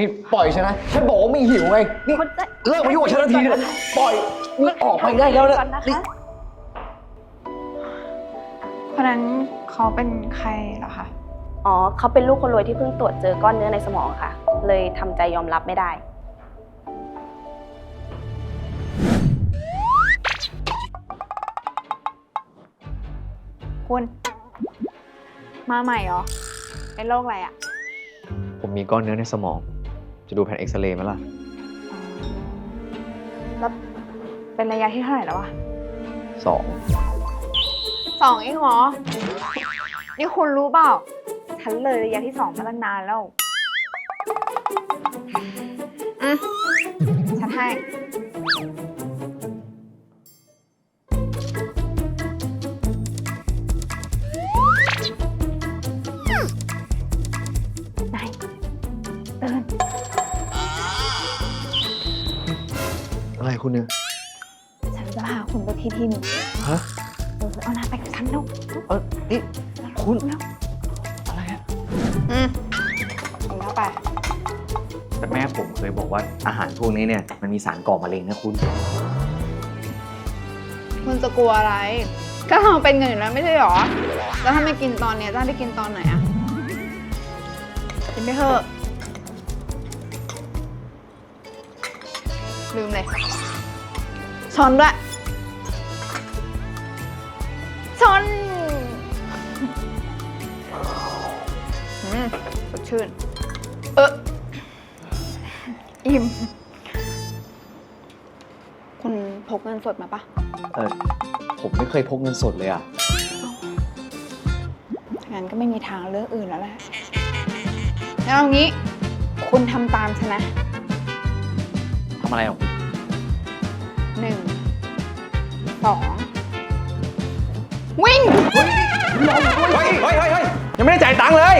นี่ปล่อยฉันนะ ฉันบอกว่าไม่หิวไง นี่คนใจเลิกมายุ่งกับฉันทันทีเลยปล่อยนี่ออกไปได้แล้วนะก่อนนะคะ นี่คนนั้นเขาเป็นใครเหรอคะ อ๋อเขาเป็นลูกคนรวยที่เพิ่งตรวจเจอก้อนเนื้อในสมองค่ะ เลยทำใจยอมรับไม่ได้ คุณ มาใหม่เหรอ เป็นโรคอะไรอะ ผมมีก้อนเนื้อในสมอง จะดูแผ่นเอ็กซเรย์ไหมล่ะ แล้วเป็นระยะที่เท่าไหร่แล้ววะสอง สองเองเหรอ นี่คุณรู้เปล่า ฉันเลยระยะที่สองมาตั้งนานแล้วอืมฉันให้ไห คุณเนี่ย ฉันจะพาคุณไปที่ที่หนึ่งฮะ เออเอานาไปกับฉันเร็วเออนี่คุณเร็วอะไรอะอืมเอาแล้วไป แต่แม่ผมเคยบอกว่าอาหารพวกนี้เนี่ยมันมีสารก่อมะเร็งนะคุณ คุณจะกลัวอะไร ก็ทำเป็นเงินอยู่แล้วไม่ใช่หรอ แล้วถ้าไม่กินตอนเนี้ยจะให้ไปกินตอนไหนอะกินไปเถอะ ลืมเลย ช้อนด้วย ช้อนอืมสดชื่น เอออิ่ม คุณพกเงินสดมาปะเออผมไม่เคยพกเงินสดเลยอะงั้นก็ไม่มีทางเลือกอื่นแล้วแหละงั้นเอางี้ คุณทำตามฉันนะ ทำอะไรอะ 2 วิ่ง เฮ้ยเฮ้ยเฮ้ยเฮ้ยยังไม่ได้จ่ายตังค์เลย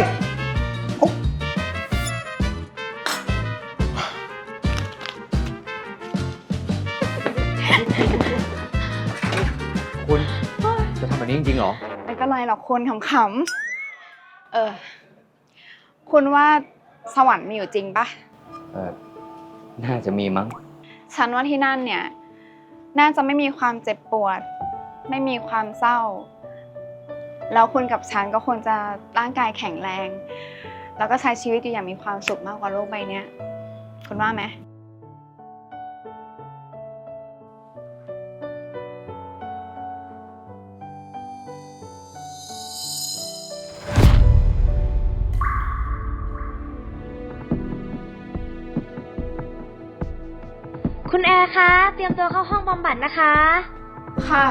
คุณจะทำแบบนี้จริงๆเหรอ ไม่เป็นไรหรอกคนขำๆ เออ คุณว่าสวรรค์มีอยู่จริงปะ เออน่าจะมีมั้ง ฉันว่าที่นั่นเนี่ย น่าจะไม่มีความเจ็บปวด ไม่มีความเศร้า แล้วคุณกับฉันก็ควรจะร่างกายแข็งแรง แล้วก็ใช้ชีวิตอยู่อย่างมีความสุขมากกว่าโลกใบนี้คุณว่าไหม คุณแอร์คะ เตรียมตัวเข้าห้องบำบัดนะคะ ค่ะ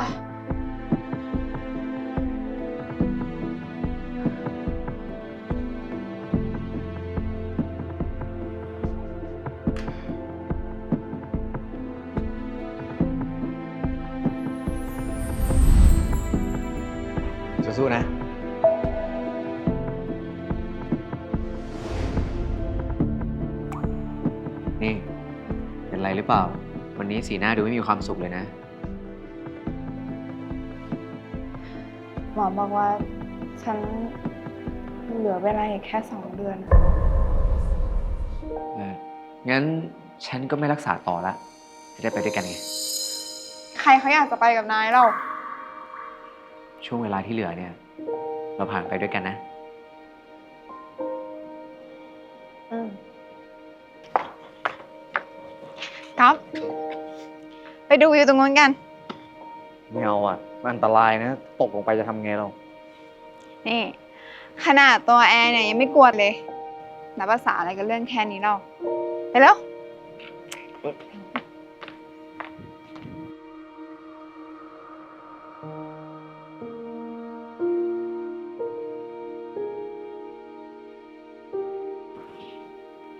สู้ๆนะ รหรือเปล่า วันนี้สีหน้าดูไม่มีความสุขเลยนะ หมอบอกว่าฉันเหลือเวลาอีกแค่สองเดือน เอองั้นฉันก็ไม่รักษาต่อละ จะได้ไปด้วยกันไง ใครเขาอยากจะไปกับนายเรา ช่วงเวลาที่เหลือเนี่ย เราผ่านไปด้วยกันนะ อืม ครับ ไปดูวิวตรงนู้นกัน ไม่เอาอะ มันอันตรายนะ ตกลงไปจะทำไงเรานี่ ขนาดตัวแอร์เนี่ยยังไม่กลัวเลยนับภาษาอะไรกันเรื่องแค่นี้เราไปแล้ว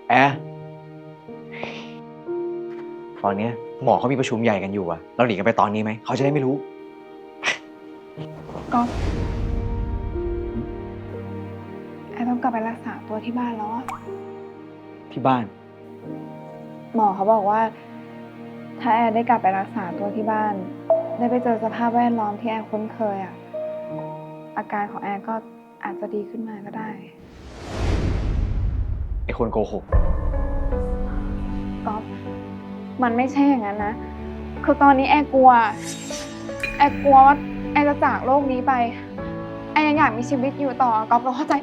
แอร์ ตอนเนี้ยหมอเขามีประชุมใหญ่กันอยู่อะเราหนีกันไปตอนนี้ไหม เขาจะได้ไม่รู้ ก็แอร์ต้องกลับไปรักษาตัวที่บ้านแล้วอะที่บ้าน หมอเขาบอกว่า ถ้าแอร์ได้กลับไปรักษาตัวที่บ้าน ได้ไปเจอสภาพแวดล้อมที่แอร์คุ้นเคยอะอาการของแอร์ก็อาจจะดีขึ้นมาก็ได้ ไอ้คนโกหกก๊อฟ มันไม่ใช่อย่างนั้นนะ คือตอนนี้แอร์กลัว แอร์กลัวว่าแอร์จะจากโลกนี้ไป แอร์ยังอยากมีชีวิตอยู่ต่อก๊อฟก็เข้าใจ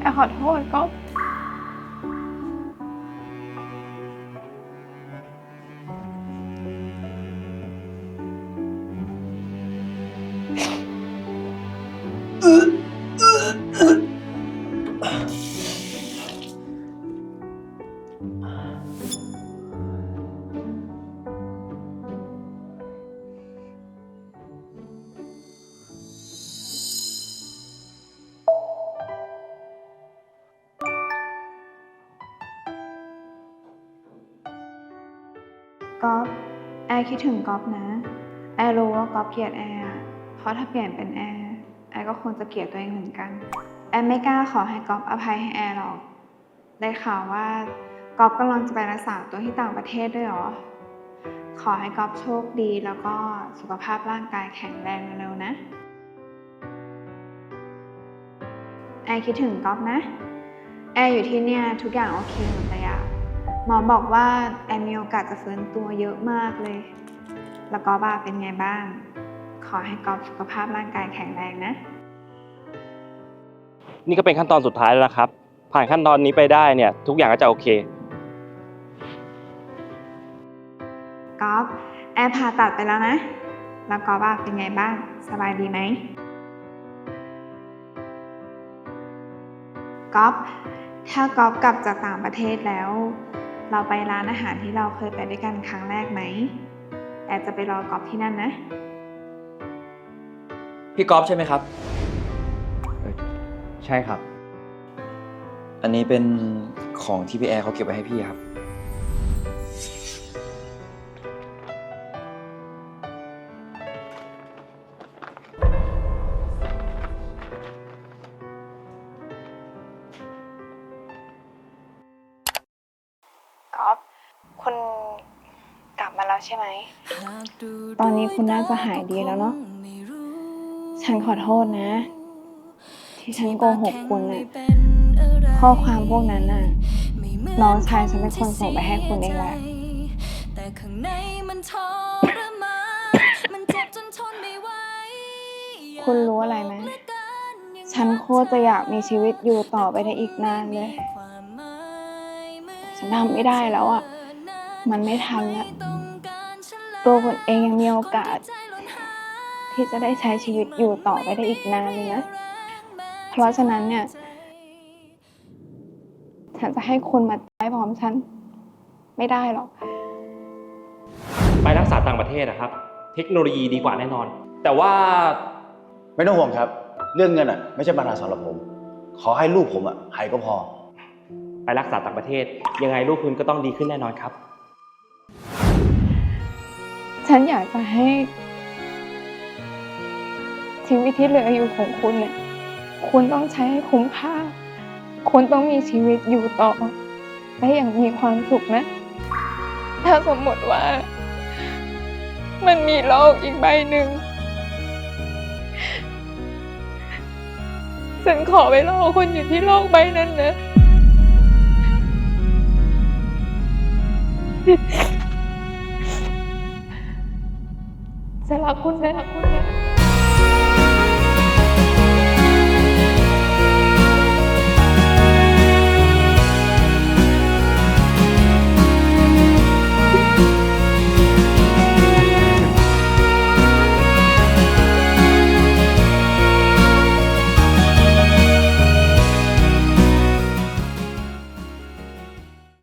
แอร์ขอโทษก๊อฟ ก๊อฟแอร์คิดถึงก๊อฟนะ แอร์รู้ว่าก๊อฟเกลียดแอร์อะเพราะถ้าเปลี่ยนเป็นแอร์ อร์ก็คงจะเกลียดตัวเองเหมือนกัน แอร์ไม่กล้าขอให้ก๊อฟอภัยให้แอร์หรอก ได้ข่าวว่าก๊อฟกำลังจะไปรักษาตัวที่ต่างประเทศด้วยหรอ ขอให้ก๊อฟโชคดีแล้วก็สุขภาพร่างกายแข็งแรงเร็วๆนะ แอร์คิดถึงก๊อฟนะ แอร์อยู่ที่เนี่ยทุกอย่างโอเคหมดเลยอะหมอบอกว่าแอร์มีโอกาสจะฟื้นตัวเยอะมากเลย แล้วก็บ้าเป็นไงบ้าง ขอให้ก๊อฟสุขภาพร่างกายแข็งแรงนะ นี่ก็เป็นขั้นตอนสุดท้ายแล้วนะครับ ผ่านขั้นตอนนี้ไปได้เนี่ย ทุกอย่างก็จะโอเคก๊อฟแอร์ผ่าตัดไปแล้วนะ แล้วก๊อฟอะเป็นไงบ้าง สบายดีไหมก๊อฟถ้าก๊อฟกลับจากต่างประเทศแล้ว เราไปร้านอาหารที่เราเคยไปด้วยกันครั้งแรกไหม แอร์จะไปรอก๊อฟที่นั่นนะ พี่กอล์ฟใช่ไหมครับ ใช่ครับ อันนี้เป็นของที่พี่แอร์เขาเก็บไว้ให้พี่ครับ ก๊อฟคุณกลับมาแล้วใช่ไหม ตอนนี้คุณน่าจะหายดีแล้วเนาะ ฉันขอโทษนะ ที่ฉันโกหกคุณน่ะข้อความพวกนั้นน่ะน้องชายฉันเป็นคนส่งไปให้คุณเองแหละแต่ข้างในมันทรมานมันเจ็บจนทนไม่ไหวคุณรู้อะไรไหมฉันโคตรจะอยากมีชีวิตอยู่ต่อไปได้อีกนานเลยฉันทำไม่ได้แล้วอะ มันไม่ทันแล้วตัวคุณเองยังมีโอกาส ที่จะได้ใช้ชีวิตอยู่ต่อไปได้อีกนานเลยนะ เพราะฉะนั้นเนี่ย ฉันจะให้คุณมาตายพร้อมฉัน ไม่ได้หรอก ไปรักษาต่างประเทศนะครับ เทคโนโลยีดีกว่าแน่นอน แต่ว่าไม่ต้องห่วงครับ เรื่องเงินอะไม่ใช่ปัญหาสำหรับผม ขอให้ลูกผมอะหายก็พอ ไปรักษาต่างประเทศ ยังไงลูกคุณก็ต้องดีขึ้นแน่นอนครับ ฉันอยากจะให้ ชีวิตที่เหลืออยู่ของคุณเนี่ยคุณต้องใช้ให้คุ้มค่า คุณต้องมีชีวิตอยู่ต่อและอย่างมีความสุขนะ ถ้าสมมติว่า มันมีโลกอีกใบหนึ่งฉันขอไปรอคุณอยู่ที่โลกใบนั้นนะจะรักคุณนะรักคุณ